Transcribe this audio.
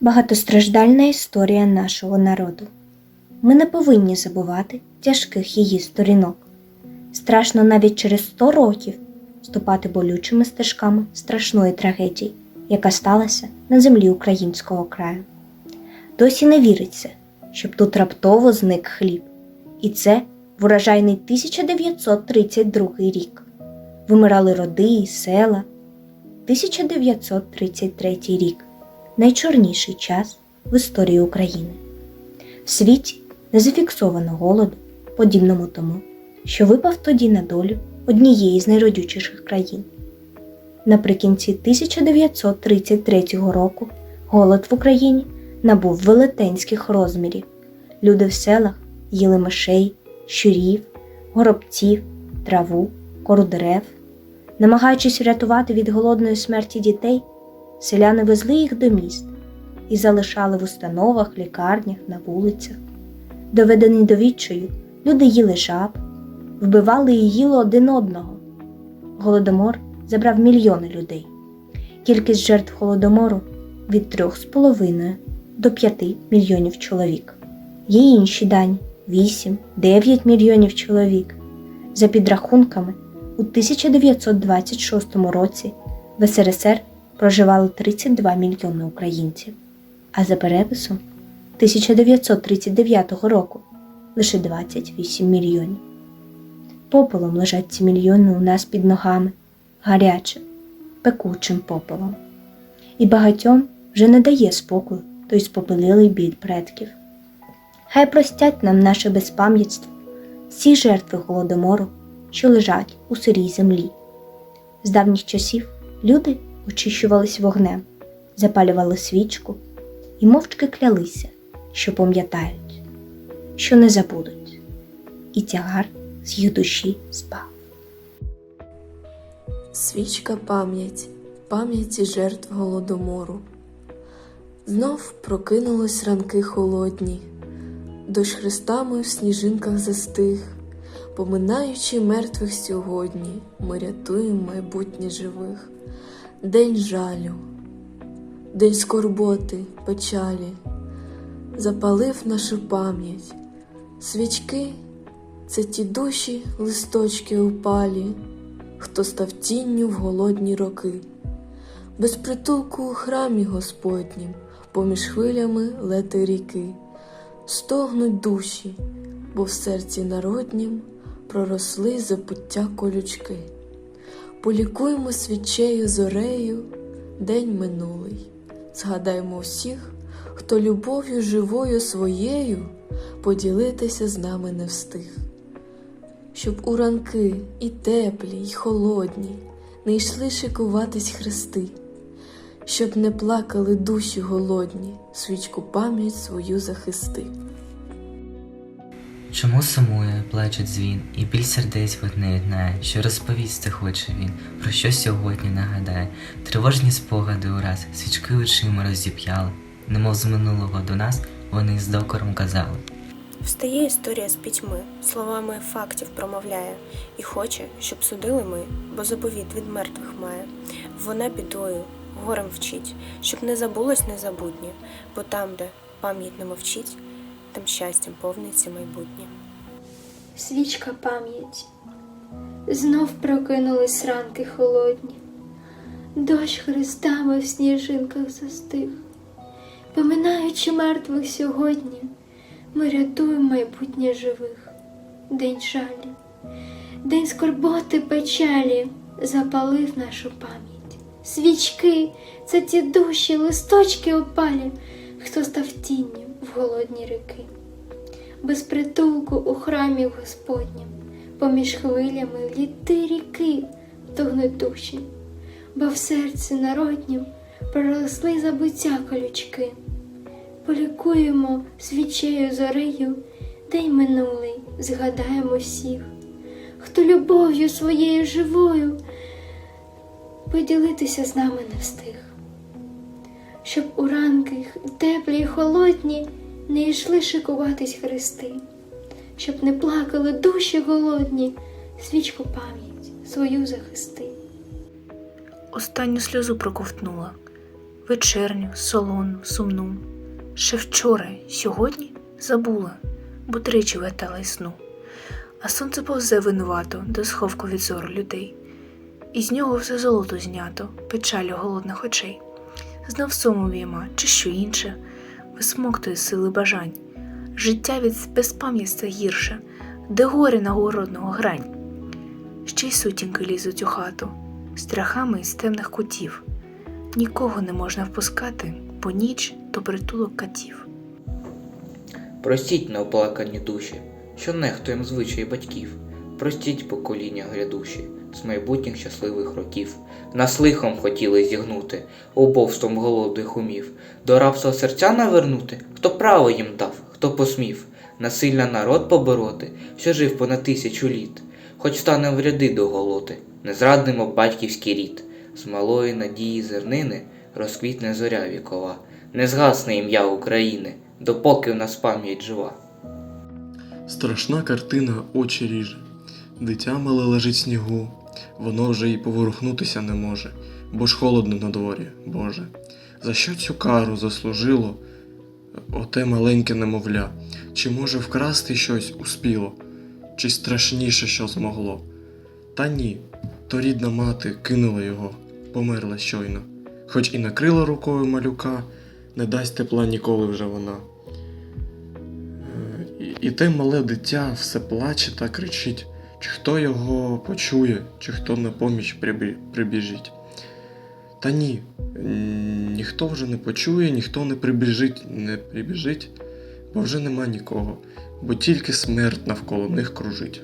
багатостраждальна історія нашого народу. Ми не повинні забувати тяжких її сторінок. Страшно навіть через 100 років ступати болючими стежками страшної трагедії, яка сталася на землі українського краю. Досі не віриться, щоб тут раптово зник хліб. І це в урожайний 1932 рік. Вимирали роди і села. 1933 рік найчорніший час в історії України. В світі не зафіксовано голоду, подібному тому, що випав тоді на долю однієї з найродючіших країн. Наприкінці 1933 року голод в Україні набув велетенських розмірів. Люди в селах їли мишей, щурів, горобців, траву, кору дерев. Намагаючись врятувати від голодної смерті дітей, селяни везли їх до міст і залишали в установах, лікарнях, на вулицях. Доведені до відчаю, люди їли жаб, вбивали і їли один одного. Голодомор забрав мільйони людей. Кількість жертв голодомору від 3,5 до 5 мільйонів чоловік. Є інші дані 8-9 мільйонів чоловік. За підрахунками, у 1926 році в СРСР проживало 32 мільйони українців, а за переписом 1939 року лише 28 мільйонів. Попелом лежать ці мільйони у нас під ногами, гарячим, пекучим попелом. І багатьом вже не дає спокою той спопелилий біль предків. Хай простять нам наше безпам'ятство, всі жертви голодомору, що лежать у сирій землі. З давніх часів люди очищувались вогнем, запалювали свічку і мовчки клялися, що пам'ятають, що не забудуть, і тягар з їх душі спав. Свічка пам'ять, пам'яті жертв голодомору. Знов прокинулись ранки холодні, дощ хрестами в сніжинках застиг, поминаючи мертвих сьогодні, ми рятуємо майбутнє живих. День жалю, день скорботи, печалі, запалив нашу пам'ять. Свічки це ті душі, листочки упалі, хто став тінню в голодні роки. Без притулку у храмі Господнім, поміж хвилями лети ріки, стогнуть душі, бо в серці народнім проросли забуття колючки. Полікуймо свічею зорею день минулий, згадаймо всіх, хто любов'ю живою своєю поділитися з нами не встиг. Щоб у ранки і теплі, й холодні не йшли шикуватись хрести, щоб не плакали душі голодні, свічку пам'ять свою захисти. Чому сумує, плаче дзвін, і біль сердець одне єднає, що розповісти хоче він, про що сьогодні нагадає, тривожні спогади ураз, свічки очима розіп'яли, немов з минулого до нас вони з докором казали. Встає історія з пітьми, словами фактів промовляє, і хоче, щоб судили ми, бо заповіт від мертвих має. Вона бідою, горем вчить, щоб не забулось незабутнє, бо там, де пам'ять не мовчить, там щастям повниться майбутнє. свічка пам'яті. Знов прокинулись ранки холодні, дощ хрестами в сніжинках застиг. Поминаючи мертвих сьогодні, ми рятуємо майбутнє живих. День жалі, день скорботи печалі запалив нашу пам'ять. Свічки це ті душі, листочки опалі, хто став тінню в голодні ріки без притулку у храмі Господнім, поміж хвилями літи ріки тогнуть душі, бо в серці народнім проросли забуття колючки. Полікуємо свічею зорею день минулий, згадаємо всіх, хто любов'ю своєю живою поділитися з нами не встиг щоб у ранки теплі й холодні не йшли шикуватись хрести, щоб не плакали душі голодні, свічку пам'ять свою захисти. Останню сльозу проковтнула, вечерню, солону, сумну. Ще вчора, сьогодні забула, бо тричі вертала сну. А сонце повзе винувато до сховку від зору людей. І з нього все золото знято, печалю голодних очей. Знов суму в'єма, чи що інше, висмоктує сили бажань. Життя від безпам'ятства гірше, де горе нагородного грань. Ще й сутінки лізуть у хату, страхами із темних кутів. Нікого не можна впускати, бо ніч то притулок катів. Простіть неоплакані душі, що нехтуєм звичаї батьків. Простіть покоління грядуші з майбутніх щасливих років. Нас лихом хотіли зігнути, убовством голодних умів. До рабства серця навернути, хто право їм дав, хто посмів. Насильно народ побороти, що жив понад тисячу літ. Хоч станем в ряди до голоти, не зраднемо батьківський рід. З малої надії зернини розквітне зоря вікова, не згасне ім'я України, допоки в нас пам'ять жива. Страшна картина очі ріже. Дитя мале лежить снігу, воно вже й поворухнутися не може, бо ж холодно на дворі, Боже. За що цю кару заслужило оте маленьке немовля? Чи може вкрасти щось успіло, чи страшніше що змогло? Та ні, то рідна мати кинула його, померла щойно, хоч і накрила рукою малюка, не дасть тепла ніколи вже вона. Е, і те мале дитя все плаче та кричить, чи хто його почує, чи хто на поміч прибіжить. Та ні, ніхто вже не почує, ніхто не прибіжить, не прибіжить, бо вже нема нікого, бо тільки смерть навколо них кружить.